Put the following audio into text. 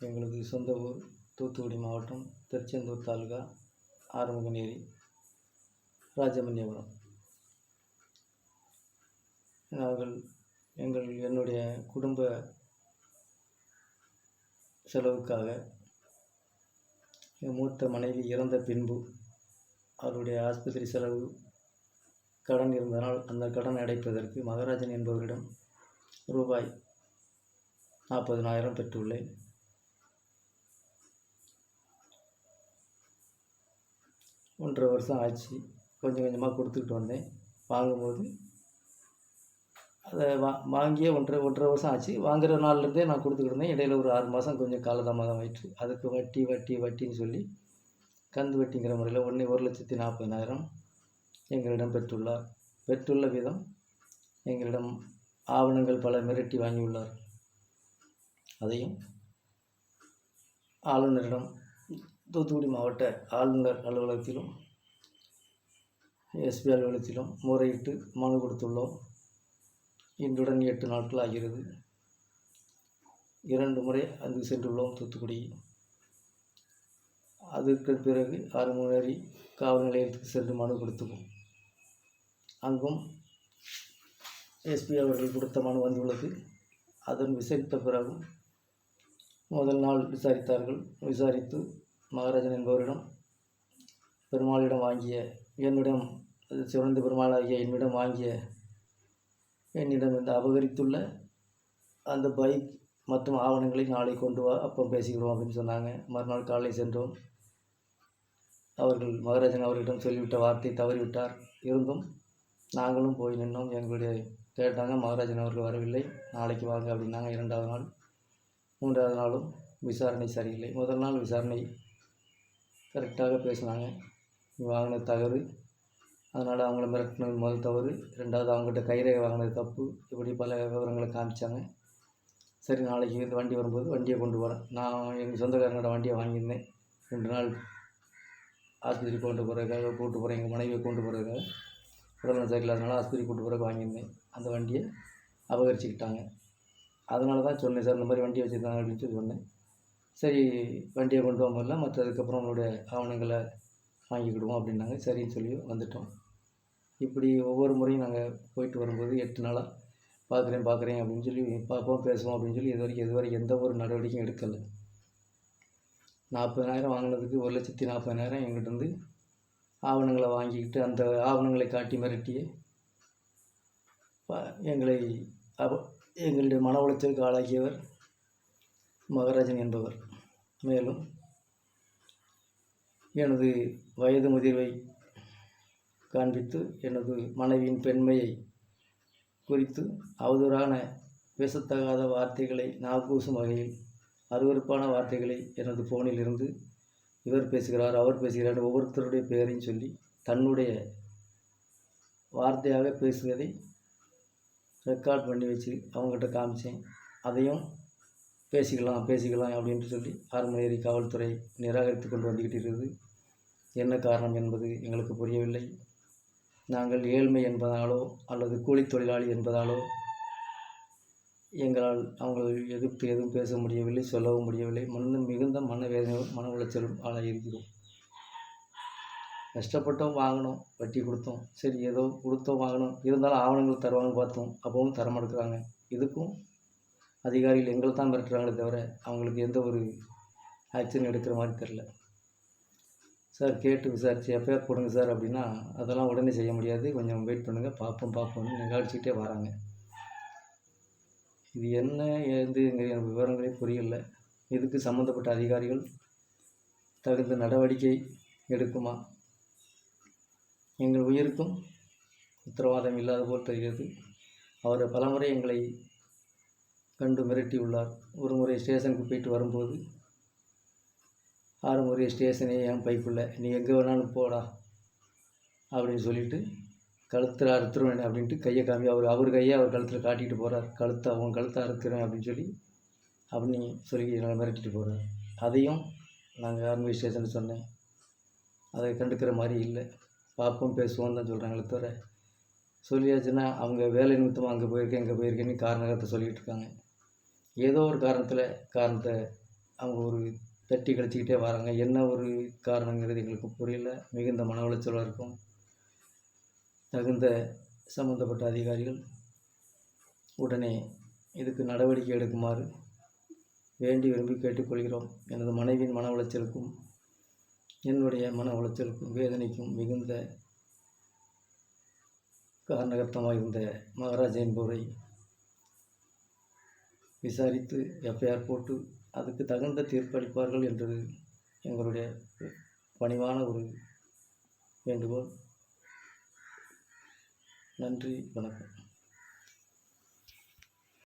எங்களுக்கு சொந்த ஊர் தூத்துக்குடி மாவட்டம் திருச்செந்தூர் தாலுகா ஆறுமுகநேரி ராஜமன்யபுரம் நாங்கள் எங்கள் என்னுடைய குடும்ப செலவுக்காக என் மூத்த மனைவி இறந்த பின்பு அவருடைய ஆஸ்பத்திரி செலவு கடன் இருந்தனால் அந்த கடன் அடைப்பதற்கு மகாராஜன் என்பவரிடம் ரூபாய் நாற்பதனாயிரம் பெற்றுள்ளேன். ஒன்றரை வருஷம் ஆச்சு. கொஞ்சம் கொஞ்சமாக கொடுத்துக்கிட்டு வந்தேன். வாங்கும்போது அதை வா வாங்கியே ஒன்றரை ஒன்றரை வருஷம் ஆச்சு. வாங்குற நாள்லேருந்தே நான் கொடுத்துக்கிட்டு இருந்தேன். இடையில ஒரு ஆறு மாதம் கொஞ்சம் காலதாமதம் ஆயிடுச்சு அதுக்கு வட்டி வட்டி வட்டின்னு சொல்லி கந்து வட்டிங்கிற முறையில் ஒன்று ஒரு லட்சத்தி நாற்பதினாயிரம் எங்களிடம் பெற்றுள்ளார். பெற்றுள்ள விதம் எங்களிடம் ஆவணங்கள் பல மிரட்டி வாங்கியுள்ளார். அதையும் ஆளுநரிடம் தூத்துக்குடி மாவட்ட ஆளுநர் அலுவலகத்திலும் எஸ்பி அலுவலகத்திலும் முறையிட்டு மனு கொடுத்துள்ளோம். இன்றுடன் எட்டு நாட்கள் ஆகிறது. இரண்டு முறை அங்கு சென்றுள்ளோம் தூத்துக்குடி. அதற்கு பிறகு ஆறு மணி காவல் நிலையத்துக்கு சென்று மனு கொடுத்துவோம் அங்கும் எஸ்பி அவர்கள் கொடுத்த மனு வந்துள்ளது. அதன் விசாரித்த பிறகு முதல் நாள் விசாரித்தார்கள். விசாரித்து மகாராஜன் என்பவரிடம் பெருமாளிடம் வாங்கிய என்னிடம் அது சிவந்த பெருமாளாகிய என்னிடம் வாங்கிய என்னிடம் இந்த அபகரித்துள்ள அந்த பைக் மற்றும் ஆவணங்களை நாளை கொண்டு வா அப்போ பேசிக்கிறோம் அப்படின்னு சொன்னாங்க. மறுநாள் காலை சென்றோம். அவர்கள் மகாராஜன் அவர்களிடம் சொல்லிவிட்ட வார்த்தை தவறிவிட்டார். இருந்தும் நாங்களும் போய் நின்றோம் எங்களுடைய கேட்டாங்க மகாராஜன் அவர்கள் வரவில்லை. நாளைக்கு வாங்க அப்படின்னாங்க. இரண்டாவது நாள். மூன்றாவது நாளும் விசாரணை சரியில்லை. முதல் நாள் விசாரணை கரெக்டாக பேசினாங்க. வாங்கின வாங்கினது தவறு அதனால் அவங்கள மிரட்டினது முதல் தவறு. ரெண்டாவது அவங்ககிட்ட கைரேகை வாங்கினது தப்பு. இப்படி பல விவரங்களை காமிச்சாங்க. சரி நாளைக்கு வண்டி வரும்போது வண்டியை கொண்டு வரேன் நான் எங்கள் சொந்தக்காரங்களோட வண்டியை வாங்கியிருந்தேன். ரெண்டு நாள் ஆஸ்பத்திரி கொண்டு போகிறதுக்காக கூட்டு போகிறேன் எங்கள் மனைவியை கொண்டு போகிறதுக்காக உடல்நல சரியில்லாதனால ஆஸ்பத்திரி கூட்டு போகிறதுக்கு வாங்கியிருந்தேன். அந்த வண்டியை அபகரிச்சுக்கிட்டாங்க. அதனால தான் சொன்னேன் சார் இந்த மாதிரி வண்டியை வச்சுருக்காங்க அப்படின்னு சொல்லி சொன்னேன். சரி வண்டியை கொண்டு போக முடியல. மற்ற அதுக்கப்புறம் அவங்களுடைய ஆவணங்களை வாங்கிக்கிடுவோம் அப்படின்னாங்க. சரின்னு சொல்லி வந்துட்டோம். இப்படி ஒவ்வொரு முறையும் நாங்கள் போயிட்டு வரும்போது எட்டு நாளாக பார்க்குறேன் பார்க்குறேன் அப்படின்னு சொல்லி பார்ப்போம் பேசுவோம் அப்படின்னு சொல்லி இது வரைக்கும் இது வரைக்கும் எந்த ஒரு நடவடிக்கையும் எடுக்கலை. நாற்பதனாயிரம் வாங்கினதுக்கு ஒரு லட்சத்தி நாற்பதனாயிரம் எங்கிட்டருந்து ஆவணங்களை வாங்கிக்கிட்டு அந்த ஆவணங்களை காட்டி மிரட்டியே எங்களை அவ எங்களுடைய மன உளைச்சலுக்கு ஆளாகியவர் மகராஜன் என்பவர். மேலும் எனது வயது முதிர்வை காண்பித்து எனது மனைவியின் பெண்மையை குறித்து அவதூறான பேசத்தகாத வார்த்தைகளை நாக்கூசும் வகையில் அருவருப்பான வார்த்தைகளை எனது ஃபோனில் இருந்து இவர் பேசுகிறார் அவர் பேசுகிறார் ஒவ்வொருத்தருடைய பெயரையும் சொல்லி தன்னுடைய வார்த்தையாக பேசுவதை ரெக்கார்ட் பண்ணி வச்சு அவங்ககிட்ட காமிச்சேன். அதையும் பேசிக்கலாம் பேசிக்கலாம் அப்படின்ட்டு சொல்லி ஆறுமலையேறி காவல்துறை நிராகரித்து கொண்டு வந்துக்கிட்டு இருக்குது என்ன காரணம் என்பது எங்களுக்கு புரியவில்லை. நாங்கள் ஏழ்மை என்பதாலோ அல்லது கூலித் தொழிலாளி என்பதாலோ எங்களால் அவங்களை எதிர்த்து எதுவும் பேச முடியவில்லை சொல்லவும் முடியவில்லை. மன மிகுந்த மனவேதனையும் மன உளைச்சலும் ஆளாகியிருக்கிறோம் கஷ்டப்பட்டோம் வாங்கினோம் வட்டி கொடுத்தோம். சரி ஏதோ கொடுத்தோம் வாங்கினோம். இருந்தாலும் ஆவணங்கள் தருவாங்கன்னு பார்த்தோம். அப்பவும் தர மாட்டேங்கிறாங்க. இதுக்கும் அதிகாரிகள் எங்களை தான் மிரட்டுறாங்களே தவிர அவங்களுக்கு எந்த ஒரு ஆக்ஷன் எடுக்கிற மாதிரி தெரில சார் கேட்டு விசாரிச்சு எஃப்ஐஆர் போடுங்க சார் அப்படின்னா அதெல்லாம் உடனே செய்ய முடியாது. கொஞ்சம் வெயிட் பண்ணுங்கள் பார்ப்போம் பார்ப்போம்னு நிகழ்ச்சிக்கிட்டே வராங்க. இது என்ன ஏதுங்கிற விவரங்களே புரியல. இதுக்கு சம்மந்தப்பட்ட அதிகாரிகள் தகுந்த நடவடிக்கை எடுக்குமா? எங்கள் உயிருக்கும் உத்தரவாதம் இல்லாத போல் தெரிகிறது. அவர் பலமுறை எங்களை கண்டு மிரட்டியுள்ளார் ஒரு முறை ஸ்டேஷனுக்கு போயிட்டு வரும்போது ஆறு முறை ஸ்டேஷனே என் பைப்பில் நீ எங்கே வேணாலும் போடா அப்படின்னு சொல்லிட்டு கழுத்தில் அறுத்துருவேன் அப்படின்ட்டு கையை காமி அவர் அவர் கையை அவர் கழுத்தில் காட்டிட்டு போகிறார் கழுத்தை அவன் கழுத்தை அறுத்துருவேன் அப்படின்னு சொல்லி அப்படின்னு சொல்லி எங்களை மிரட்டிட்டு போகிறார் அதையும் நாங்கள் ஆர்மி ஸ்டேஷனுக்கு சொன்னேன். அதை கண்டுக்கிற மாதிரி இல்லை. பார்ப்போம் பேசுவோம் தான் சொல்கிறாங்களே தவிர சொல்லியாச்சுன்னா அவங்க வேலை நிமித்தமாக அங்கே போயிருக்கேன் இங்கே போயிருக்கேன்னு காரணத்தை சொல்லிகிட்டு இருக்காங்க. ஏதோ ஒரு காரணத்தில் காரணத்தை அவங்க ஒரு தட்டி கழிச்சிக்கிட்டே வராங்க. என்ன ஒரு காரணங்கிறது எங்களுக்கு புரியல. மிகுந்த மன உளைச்சலாக இருக்கும். தகுந்த சம்பந்தப்பட்ட அதிகாரிகள் உடனே இதுக்கு நடவடிக்கை எடுக்குமாறு வேண்டி விரும்பி கேட்டுக்கொள்கிறோம். எனது மனைவியின் மன உளைச்சலுக்கும் என்னுடைய மன உளைச்சலுக்கும் வேதனைக்கும் மிகுந்த காரணகர்த்தமாக இருந்த மகாராஜா என்பவரை விசாரித்து எஃப்ஐஆர் போட்டு அதுக்கு தகுந்த தீர்ப்பளிப்பார்கள் என்று எங்களுடைய பணிவான ஒரு வேண்டுகோள். நன்றி வணக்கம்.